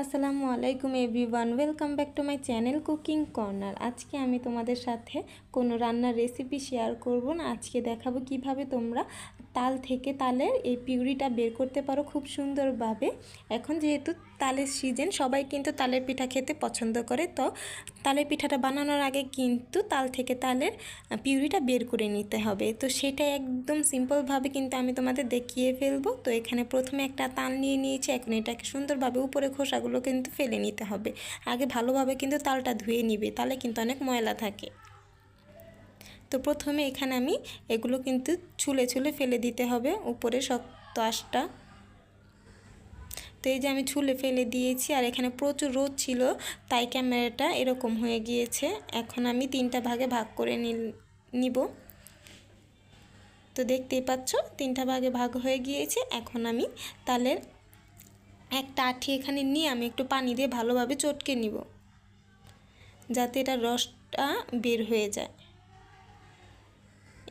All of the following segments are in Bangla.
আসসালামু আলাইকুম everyone, welcome back to my channel cooking corner. আজকে আমি তোমাদের সাথে কোনো রান্নার রেসিপি শেয়ার করব না। আজকে দেখাবো কীভাবে তোমরা তাল থেকে তালের এই পিউরিটা বের করতে পারো খুব সুন্দরভাবে। এখন যেহেতু তালের সিজন সবাই কিন্তু তালের পিঠা খেতে পছন্দ করে, তো তালের পিঠাটা বানানোর আগে কিন্তু তাল থেকে তালের পিউরিটা বের করে নিতে হবে। তো সেটা একদম সিম্পলভাবে কিন্তু আমি তোমাদের দেখিয়ে ফেলব। তো এখানে প্রথমে একটা তাল নিয়ে নিয়েছি, এখন এটাকে সুন্দরভাবে উপরে খোসাগুলো কিন্তু ফেলে নিতে হবে। আগে ভালোভাবে কিন্তু তালটা ধুয়ে নিবে, তালে কিন্তু অনেক ময়লা থাকে। তো প্রথমে এখানে আমি এগুলো কিন্তু ছুলে ছুলে ফেলে দিতে হবে, উপরে শক্ত আশটা। তো এই যে আমি ছুলে ফেলে দিয়েছি, আর এখানে প্রচুর রোদ ছিল, তাই ক্যামেরাটা এরকম হয়ে গিয়েছে। এখন আমি তিনটা ভাগে ভাগ করে নিব। তো দেখতেই পাচ্ছ, তিনটা ভাগে ভাগ হয়ে গিয়েছে। এখন আমি তালের একটা আঠি এখানে নিয়ে আমি একটু পানি দিয়ে ভালোভাবে চটকে নিব, যাতে এটা রসটা বের হয়ে যায়।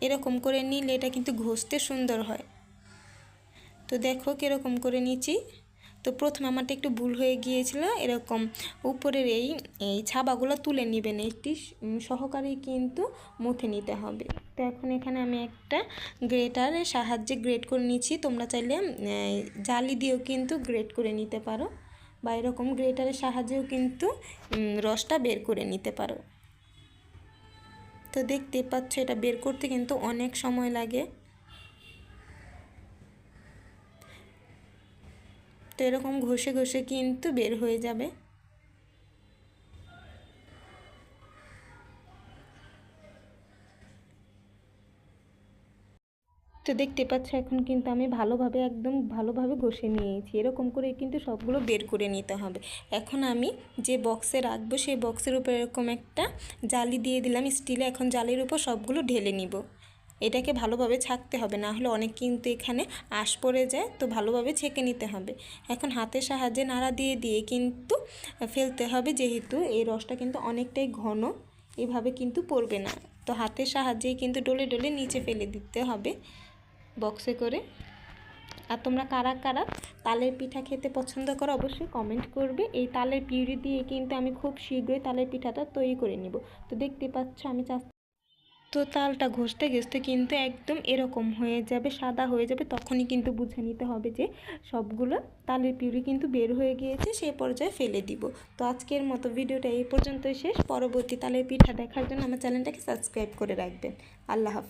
এরকম করে নিলে এটা কিন্তু ঘষতে সুন্দর হয়। তো দেখো কীরকম করে নিচ্ছি। তো প্রথম আমারটা একটু ভুল হয়ে গিয়েছিল, এরকম উপরের এই এই ছাবাগুলো তুলে নেবেন, একটি সহকারে কিন্তু মুথে নিতে হবে। তো এখন এখানে আমি একটা গ্রেটারের সাহায্যে গ্রেট করে নিচ্ছি। তোমরা চাইলে জালি দিয়েও কিন্তু গ্রেট করে নিতে পারো। বা এরকম গ্রেটারের সাহায্যেও কিন্তু রসটা বের করে নিতে পারো। তো দেখতে পাচ্ছ, এটা বের করতে কিন্তু অনেক সময় লাগে। তো এরকম ঘষে ঘষে কিন্তু বের হয়ে যাবে। তো দেখতে পাচ্ছ, এখন কিন্তু আমি ভালোভাবে একদম ভালোভাবে ঘষে নিয়েছি। এরকম করে কিন্তু সবগুলো বের করে নিতে হবে। এখন আমি যে বক্সে রাখব, সেই বক্সের উপর এরকম একটা জালি দিয়ে দিলাম স্টিলে এখন জালির উপর সবগুলো ঢেলে নিব। এটাকে ভালোভাবে ছাকতে হবে, না হলে অনেক কিন্তু এখানে আশ পড়ে যায়, তো ভালোভাবে ছেঁকে নিতে হবে। এখন হাতের সাহায্যে নাড়া দিয়ে দিয়ে কিন্তু ফেলতে হবে, যেহেতু এই রসটা কিন্তু অনেকটাই ঘন। এভাবে কিন্তু পড়বে না। তো হাতের সাহায্যেই কিন্তু ডলে ডলে নিচে ফেলে দিতে হবে। বক্সে করে। আর তোমরা কারা কারা তালের পিঠা খেতে পছন্দ করো অবশ্যই কমেন্ট করবে। এই তালের পিউরি দিয়ে কিন্তু আমি খুব শীঘ্রই তালের পিঠাটা তৈরি করে নিব। তো দেখতে পাচ্ছ আমি তো তালটা ঘষতে ঘষতে কিন্তু একদম এরকম হয়ে যাবে, সাদা হয়ে যাবে। তখনই কিন্তু বুঝে নিতে হবে যে সবগুলো তালের পিউরি কিন্তু বের হয়ে গিয়েছে, সে পর্যায়ে ফেলে দিব। তো আজকের মতো ভিডিওটা এই পর্যন্তই শেষ। পরবর্তী তালের পিঠা দেখার জন্য আমার চ্যানেলটাকে সাবস্ক্রাইব করে রাখবেন। আল্লাহ হাফেজ।